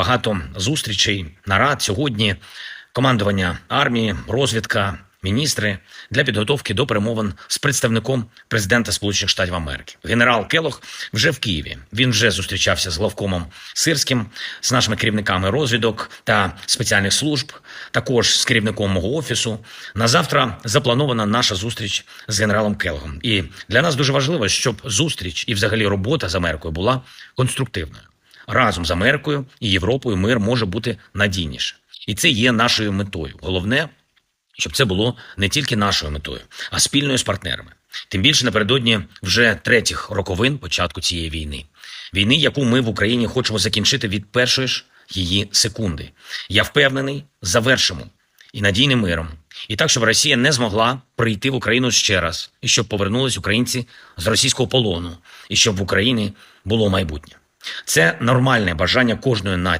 багато зустрічей, нарад сьогодні. Командування армії, розвідка, міністри для підготовки до перемовин з представником президента Сполучених Штатів Америки. Генерал Келох вже в Києві. Він вже зустрічався з главкомом Сирським, з нашими керівниками розвідок та спеціальних служб, також з керівником мого офісу. На завтра запланована наша зустріч з генералом Келогом. І для нас дуже важливо, щоб зустріч і взагалі робота з Америкою була конструктивною. Разом з Америкою і Європою мир може бути надійніше. І це є нашою метою. Головне, щоб це було не тільки нашою метою, а спільною з партнерами. Тим більше напередодні вже третіх роковин початку цієї війни. Війни, яку ми в Україні хочемо закінчити від першої ж її секунди. Я впевнений, завершимо і надійним миром. І так, щоб Росія не змогла прийти в Україну ще раз, і щоб повернулись українці з російського полону, і щоб в Україні було майбутнє. Це нормальне бажання кожної нації.